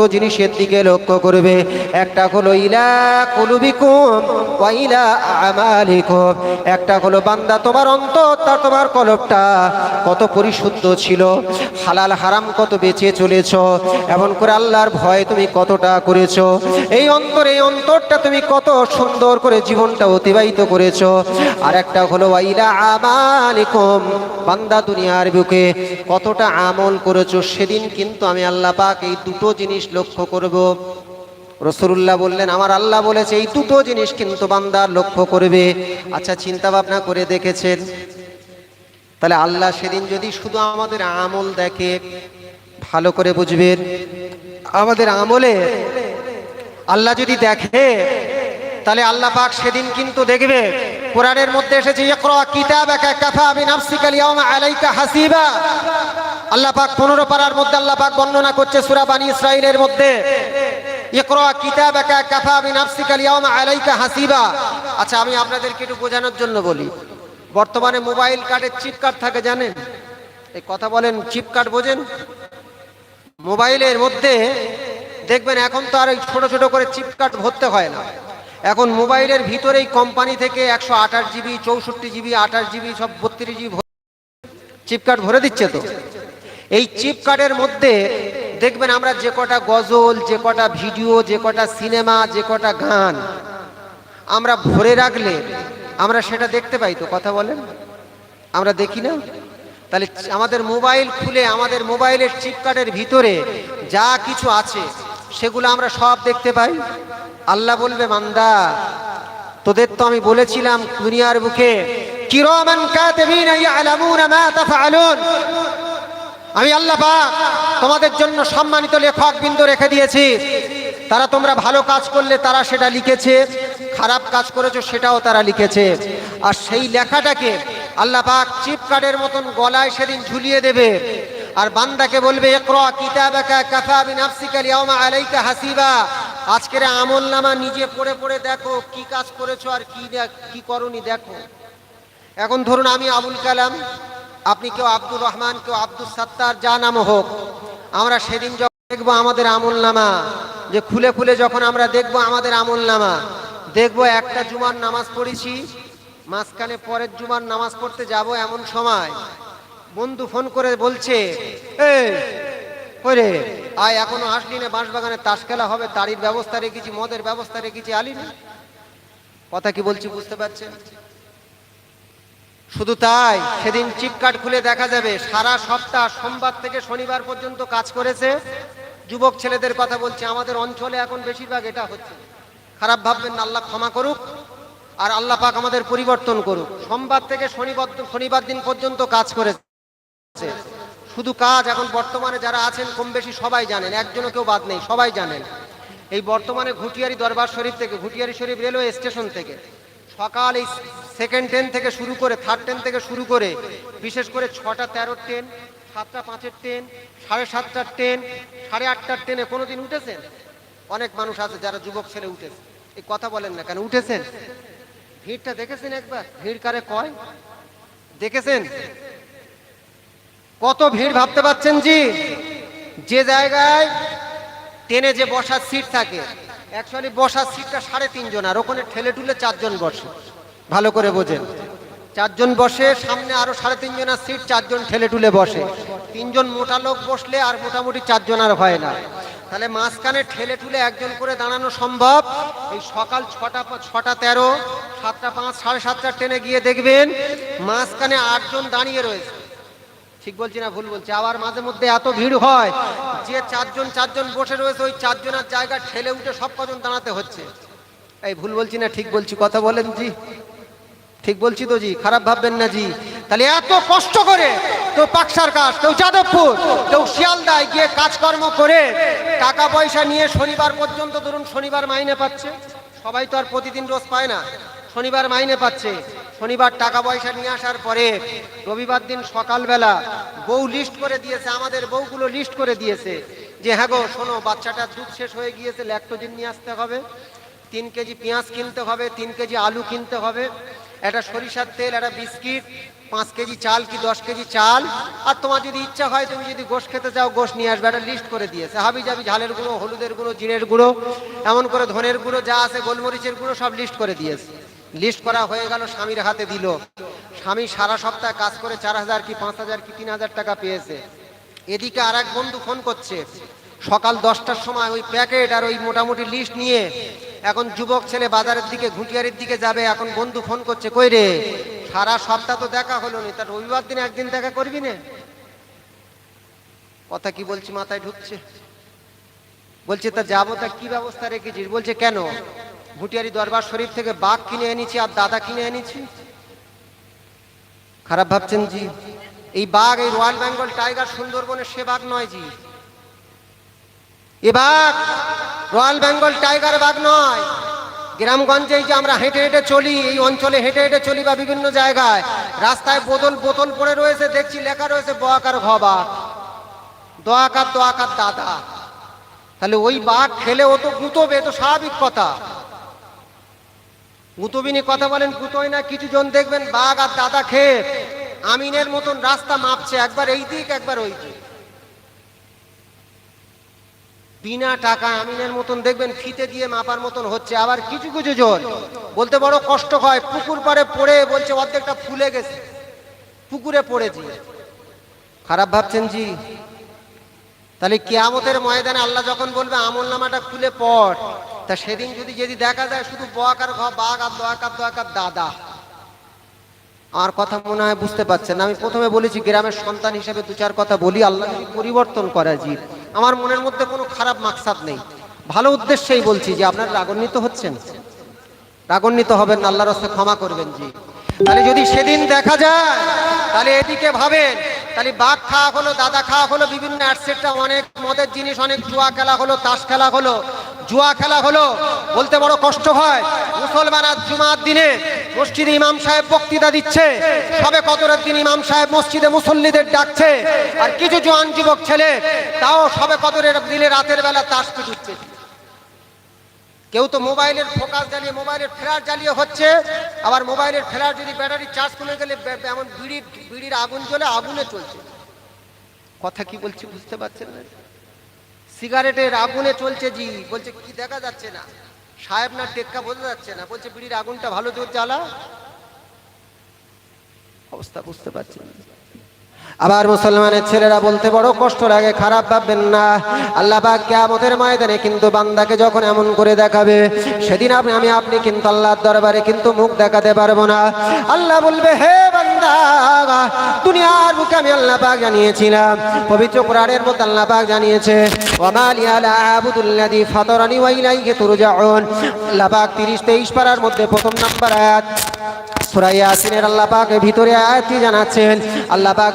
দুটো জিনিসের দিকে লক্ষ্য করবে। একটা হলো, ইলা কুলুবিকুম ওয়া ইলা আমালিকুম। একটা হলো, বান্দা, তোমার অন্তর অন্তরটা তোমার কলবটা কত পরিশুদ্ধ ছিল, হালাল হারাম কত বেঁচে চলেছ, এমন করে আল্লাহর ভয় তুমি কতটা করেছ, এই অন্তর, এই অন্তরটা তুমি কত সুন্দর করে জীবনটা অতিবাহিত করেছ। আর একটা হলো ওয়াইলা আমালিকুম। বান্দা দুনিয়ার বুকে কতটা আমল করেছ, সেদিন কিন্তু আমি আল্লাহ পাক এই দুটো জিনিস লক্ষ্য করব। রসুল্লাহ বললেন, আমার আল্লাহ বলেছে, এই দুটো জিনিস কিন্তু বান্দার লক্ষ্য করবে। আচ্ছা চিন্তা ভাবনা করে দেখেছেন। তাহলে আল্লাহ সেদিন যদি শুধু আমাদের আমল দেখে, ভালো করে বুঝবেন, আমাদের আমলে আল্লাহ যদি দেখে, তাহলে আল্লাহ পাক সেদিন কিন্তু দেখবে। কোরআনের মধ্যে এসেছে, ইকরা কিতাবাকা কাফা বিনাফসিকা আলাইকা হাসিবা। আল্লাহ পাক 15 পারার মধ্যে আল্লাহ পাক বর্ণনা করছে সূরা বানি ইসরাইলের মধ্যে। আচ্ছা আমি আপনাদেরকে একটু বোঝানোর জন্য বলি। বর্তমানে মোবাইল কার্ডের থাকে জানেন? এই কথা বলেন বোঝেন? মোবাইলের মধ্যে দেখবেন এখন তো আর ছোট ছোট করে চিপ কার্ড ভরতে হয় না। এখন মোবাইলের ভিতরেই কোম্পানি থেকে একশো আঠাশ জিবি, চৌষট্টি জিবি, আঠাশ জিবি, সব বত্রিশ জিবি চিপ ভরে দিচ্ছে তো? এই চিপ কার্ডের মধ্যে দেখবেন আমরা যে কটা গজল, যে কটা ভিডিও যে কটা সিনেমা যে কটা গান আমরা ভরে রাখলে আমরা সেটা দেখতে পাই তো, কথা বলেন? আমরা দেখি না? তাহলে আমাদের মোবাইল খুলে, আমাদের মোবাইলের চিপ কার্ডের ভিতরে যা কিছু আছে, সেগুলো আমরা সব দেখতে পাই। আল্লাহ বলবে মান্দা তোদের তো আমি বলেছিলাম দুনিয়ার বুকে, কিরমান কাতিবিনা ইয়ালামুনা মা তাফআলুন। আমি আল্লাহ পাক তোমাদের জন্য সম্মানিত লেখক বিন্দু রেখে দিয়েছি। তারা তোমরা ভালো কাজ করলে তারা সেটা লিখেছে, খারাপ কাজ করেছ সেটাও তারা লিখেছে। আর সেই লেখাটাকে আল্লাহ পাক চিপ কার্ডের মতন গলায় সেদিন ঝুলিয়ে দেবে। আর বান্দাকে বলবে হাসিবা। আজকের আমল নামা নিজে পড়ে পড়ে দেখো কি কাজ করেছ আর কি দেখ- কি করনি দেখো। এখন ধরুন আমি আবুল কালাম আপনি কেউ আব্দুর রহমান, কেউ আব্দুল সাত্তার, যা নাম হোক, আমরা সেদিন যখন দেখব আমাদের আমল নামা, যে খুলে খুলে যখন আমরা দেখব আমাদের আমল নামা, দেখব একটা জুমার নামাজ পড়েছি, মাঝখানে পরের জুমার নামাজ পড়তে যাব এমন সময়, বন্ধু ফোন করে বলছে আয়, এখনও আসলি না, বাঁশবাগানে তাস খেলা হবে, তারির ব্যবস্থা রেখেছি, মদের ব্যবস্থা রেখেছি, আলি না? কথা কি বলছি বুঝতে পারছেন? শুধু তাই, সেদিন চিপ কার্ড খুলে দেখা যাবে, সারা সপ্তাহ সোমবার থেকে শনিবার পর্যন্ত কাজ করেছে। যুবক ছেলেদের কথা বলছে, আমাদের অঞ্চলে এখন বেশিরভাগ এটা হচ্ছে। খারাপ ভাববেন না, আল্লাহ ক্ষমা করুক, আর আল্লাহ পাক আমাদের পরিবর্তন করুক। সোমবার থেকে শনিবার শনিবার দিন পর্যন্ত কাজ করেছে। শুধু কাজ, এখন বর্তমানে যারা আছেন, কম বেশি সবাই জানেন, একজনও কেউ বাদ নেই, সবাই জানেন। এই বর্তমানে ঘুটিয়ারি দরবার শরীফ থেকে, ঘুটিয়ারি শরীফ রেলওয়ে স্টেশন থেকে সকাল এই সেকেন্ড ট্রেন থেকে শুরু করে থার্ড ট্রেন থেকে শুরু করে, বিশেষ করে ছটা তেরোর ট্রেন সাতটা পাঁচের ট্রেন সাড়ে সাতটার ট্রেন সাড়ে আটটার ট্রেনে কোনো দিন উঠেছেন? অনেক মানুষ আছে যারা যুবক ছেলে উঠেছে। এই কথা বলেন না কেন, উঠেছেন? ভিড়টা দেখেছেন একবার? ভিড় কারে কয়? দেখেছেন? কত ভিড় ভাবতে পারছেন জি? যে জায়গায় ট্রেনে যে বসার সিট থাকে অ্যাকচুয়ালি বসার সিটটা সাড়ে তিনজন, আর ওখানে ঠেলে টুলে চারজন বসে। ভালো করে বোঝেন। চারজন বসে, সামনে আরও সাড়ে তিনজনের সিট চারজন ঠেলে টুলে বসে। তিনজন মোটা লোক বসলে আর মোটামুটি চারজন আর হয় না। তাহলে মাঝখানে ঠেলে টুলে একজন করে দাঁড়ানো সম্ভব। এই সকাল ছটা ছটা তেরো, সাতটা পাঁচ, সাড়ে সাতটা ট্রেনে গিয়ে দেখবেন মাঝখানে আটজন দাঁড়িয়ে রয়েছে। ঠিক বলছি না, ভুল বলছি। আবার মাঝে মধ্যে এত ভিড় হয় যে চারজন চারজন বসে রয়েছে, ওই চারজনের জায়গা ঠেলে উঠে সব কজন দাঁড়াতে হচ্ছে। এই ভুল বলছি না, ঠিক বলছি, কথা বলেন জি। ঠিক বলছি তো জি, খারাপ ভাববেন না জি। তাহলে এত কষ্ট করে কেউ পাকসার কাজ কেউ যাদবপুর, কেউ শিয়ালদায় গিয়ে কাজকর্ম করে টাকা পয়সা নিয়ে শনিবার পর্যন্ত ধরুন শনিবার মাইনে পাচ্ছে। সবাই তো আর প্রতিদিন রোজ পায় না, শনিবার মাইনে পাচ্ছে। শনিবার টাকা পয়সা নিয়ে আসার পরে রবিবার দিন সকালবেলা বউ লিস্ট করে দিয়েছে, আমাদের বউগুলো লিস্ট করে দিয়েছে যে হ্যাঁ গো, শোনো, বাচ্চাটার দুধ শেষ হয়ে গিয়েছে ল্যাক্টোজিন নিয়ে আসতে হবে, তিন কেজি পেঁয়াজ কিনতে হবে, তিন কেজি আলু কিনতে হবে, একটা সরিষার তেল, একটা বিস্কিট, পাঁচ কেজি চাল কি দশ কেজি চাল, আর তোমার যদি ইচ্ছা হয়, তুমি যদি গোশ খেতে চাও, গোশ নিয়ে আসবে। একটা লিস্ট করে দিয়েছে, হাবি যাবি ঝালের গুঁড়ো, হলুদের গুঁড়ো, জিরের গুঁড়ো, এমন করে ধনের গুঁড়ো যা আছে, গোলমরিচের গুঁড়ো সব লিস্ট করে দিয়েছে। লিস্ট করা হয়ে গেল স্বামীর হাতে দিল। স্বামী সারা সপ্তাহ কাজ করে চার হাজার কি পাঁচ হাজার কি তিন হাজার টাকা পেয়েছে। এদিকে আর এক বন্ধু ফোন করছে, সকাল দশটার সময় ওই প্যাকেট আর ওই মোটামুটি লিস্ট নিয়ে এখন যুবক ছেলে বাজারের দিকে, ঘুটিয়ারির দিকে যাবে। এখন বন্ধু ফোন করছে, কই রে, সারা সপ্তাহ তো দেখা হলো না তার রবিবার দিন একদিন দেখা করবি না? কথা কি বলছি, মাথায় ঢুকছে। বলছে, তা যাব, তা কি ব্যবস্থা রেখেছিস? বলছে, কেন? ভুটিয়ারি দরবার শরীফ থেকে বাঘ কিনে এনেছি আর দাদা কিনে এনেছি। খারাপ ভাবছেন জি? এই বাঘ, এই রয়্যাল বেঙ্গল টাইগার সুন্দরবনের সে বাঘ নয় জি। এ বাঘ রয়্যাল বেঙ্গল টাইগার বাঘ নয়। গ্রামগঞ্জে যে আমরা হেঁটে হেঁটে চলি, এই অঞ্চলে হেঁটে হেঁটে চলি বা বিভিন্ন জায়গায়, রাস্তায় বোতল বোতল পড়ে রয়েছে, দেখছি লেখা রয়েছে বয়াকার ঘ বাঘ দোয়াকার দোয়াকার দাদা। তাহলে ওই বাঘ খেলে ও তো গুঁতবে তো স্বাভাবিক কথা। গুঁতবিনী কথা বলেন গুঁতোয় না কিছু জন দেখবেন বাঘ আর দাদা খেয়ে আমিনের মতন রাস্তা মাপছে, একবার এই দিক, একবার ওই দিক। বিনা টাকা আমিনের মতন দেখবেন, ফিতে দিয়ে মাপার মতন হচ্ছে, আবার কিছু কিছু জন। বলতে বড় কষ্ট হয়, পুকুর পাড়ে পড়ে বলছে, অর্ধেকটা ফুলে গেছে। পুকুরে পড়েছি খারাপ ভাবছেন জি? তাহলে কেয়ামতের ময়দানে আল্লাহ যখন বলবে আমল নামাটা খুলে পড়। তা সেদিন যদি যদি দেখা যায় শুধু বয়াকার ঘ, বাঘ আর দয়াকার দয়াকার দাদা। আমার কথা মনে হয় বুঝতে পারছেন। আমি প্রথমে বলেছি গ্রামের সন্তান হিসেবে দু চার কথা বলি, আল্লাহ যদি পরিবর্তন করা জি আমার মনের মধ্যে কোনো খারাপ মাকসাদ নেই। ভালো উদ্দেশ্যেই বলছি যে আপনার রাগান্বিত হচ্ছেন? রাগান্বিত হবেন না, আল্লাহর রাস্তায় ক্ষমা করবেন জি। তাহলে যদি সেদিন দেখা যায়, তাহলে এদিকে ভাবেন, তাহলে বাঘ খাওয়া হলো, দাদা খাওয়া হলো, বিভিন্ন অ্যাডসেটটা অনেক মদের জিনিস, অনেক জুয়া খেলা হলো, তাস খেলা হলো জুয়া খেলা হলো। বলতে বড় কষ্ট হয়। মুসলমান আজ জুমার দিনে মসজিদে ইমাম সাহেব বক্তৃতা দিচ্ছে। সবে কদরের দিন ইমাম সাহেব মসজিদে মুসল্লিদের ডাকছে। আর কিছু জোয়ান যুবক ছেলে, তাও সবে কদরের দিনে রাতের বেলা তাস পিটুচ্ছে। কেউ তো মোবাইলের ফোকাস জ্বালিয়ে, মোবাইলের ফ্ল্যাশ জ্বালিয়ে হচ্ছে। আবার মোবাইলের ফ্ল্যাশ যদি ব্যাটারি চার্জ করে গেলে এমন বিড়ির বিড়ির আগুন জ্বলে আগুনে চলছে। কথা কি বলছি বুঝতে পারছেন না? সিগারেটের আগুনে চলছে জি বলছে, কি দেখা যাচ্ছে না? সাহেব না টেক্কা বোঝা যাচ্ছে না। বলছে, বিড়ির আগুনটা ভালো জোর জ্বালা অবস্থা বুঝতে পারছি না। আবার মুসলমানের ছেলেরা বলতে বড় কষ্ট লাগে, খারাপ ভাববেন না। আল্লাহ পাক কিয়ামতের ময়দানে কিন্তু বান্দাকে যখন এমন করে দেখাবে, সেদিন আপনি আমি আপনি কিন্তু আল্লাহর দরবারে কিন্তু মুখ দেখাতে পারব না। আল্লাহ বলবে, হে বান্দা, দুনিয়ার মুখে আমি আল্লাহ পাক জানিয়েছিলাম, পবিত্র কোরআনের মধ্যে আল্লাহ পাক জানিয়েছে ওয়ামালি আলা আবুদুল্লাযী ফাতারানি ওয়া ইলাইহি তুরজাউন। আল্লাহ পাক 30 23 পারার মধ্যে প্রথম নাম্বার আল্লাহ ভিতরে আয়াতটি জানাচ্ছেন। আল্লাহ পাক